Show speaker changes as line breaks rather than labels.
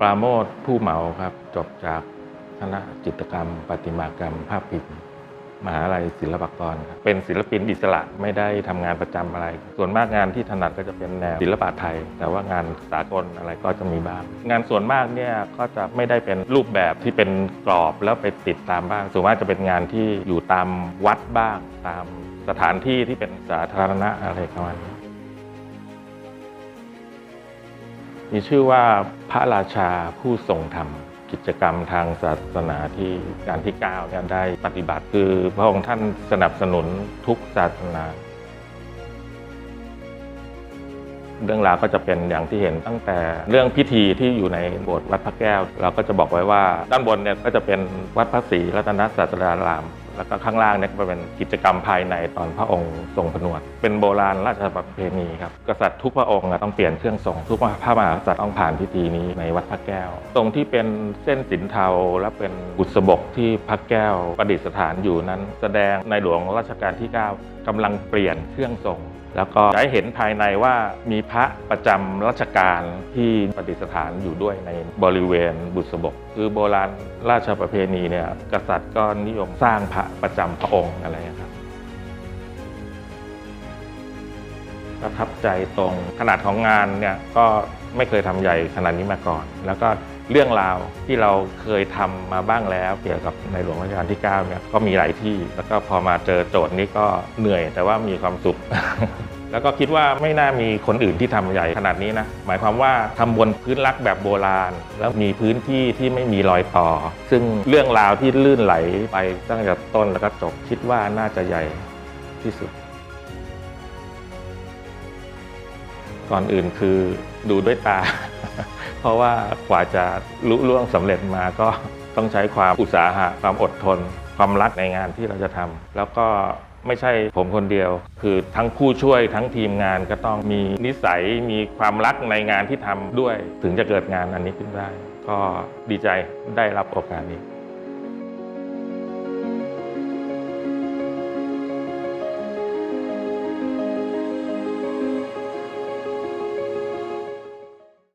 ปราโมทผู้เหมาครับจบจากคณะจิตรกรรมประติมากรรม ภาพพิมพ์มหาลัยศิลปากรครับเป็นศิลปินอิสระไม่ได้ทำงานประจำอะไร ส่วนมากงานที่ถนัดก็จะเป็นแนวศิลปะไทย แต่ว่างานสากลอะไรก็จะมีบ้าง งานส่วนมากเนี่ยก็จะไม่ได้เป็นรูปแบบที่เป็นกรอบแล้วไปติดตามบ้าง ส่วนมากจะเป็นงานที่อยู่ตามวัดบ้าง ตามสถานที่ที่เป็นสาธารณะอะไรประมาณนี้ มีชื่อว่าพระราชาผู้ทรงธรรม กิจกรรมทางศาสนาที่การที่9เนี่ยได้ปฏิบัติคือพระองค์ท่านสนับสนุนทุกศาสนา เรื่องราวก็จะเป็นอย่างที่เห็นตั้งแต่เรื่องพิธีที่อยู่ในโบสถ์วัดพระแก้ว เราก็จะบอกไว้ว่าด้านบนเนี่ยก็จะเป็นวัดพระศรีรัตนศาสดาราม แล้วก็ข้างล่างเนี่ยก็เป็นกิจกรรมภายในตอนพระองค์ทรงผนวด เป็นโบราณราชประเพณีครับกษัตริย์ทุกพระองค์ต้องเปลี่ยนเครื่องทรงทุกพระมหากษัตริย์ต้องผ่านพิธีนี้ในวัดพระแก้ว ตรงที่เป็นเส้นสินเทาและเป็นบุษบกที่พระแก้วประดิษฐานอยู่นั้น แสดงในหลวงรัชกาลที่ 9กำลังเปลี่ยนเครื่องทรง แล้วก็ได้เห็นภายในว่ามีพระประจำรัชกาลที่ประดิษฐานอยู่ด้วยในบริเวณบุษบก คือโบราณราชประเพณีเนี่ยกษัตริย์ก็นิยมสร้างพระประจำพระองค์อะไรครับ ประทับใจตรงขนาดของงานเนี่ยก็ไม่เคยทำใหญ่ขนาดนี้มาก่อน แล้วก็เรื่องราวที่เราเคยทำมาบ้างแล้วเกี่ยวกับในหลวงรัชกาลที่9เนี่ยก็มีหลายที่แล้วก็พอมาเจอโจทย์นี้ก็เหนื่อยแต่ว่ามีความสุข แล้วก็คิดว่าไม่น่ามีคนอื่นที่ทำใหญ่ขนาดนี้นะหมายความว่าทำบนพื้นลักแบบโบราณ แล้วมีพื้นที่ที่ไม่มีรอยต่อ ซึ่งเรื่องราวที่ลื่นไหลไปตั้งแต่ต้นแล้วก็จบคิดว่าน่าจะใหญ่ที่สุด ก่อนอื่นคือดูด้วยตา เพราะว่ากว่าจะลุล่วงสำเร็จมาก็ต้องใช้ความอุตสาหะความอดทน ความรักในงานที่เราจะทำแล้วก็ไม่ใช่ผมคนเดียว คือทั้งผู้ช่วยทั้งทีมงานก็ต้องมีนิสัยมีความรักในงานที่ทำด้วย ถึงจะเกิดงานอันนี้ขึ้นได้ ก็ดีใจได้รับโอกาสนี้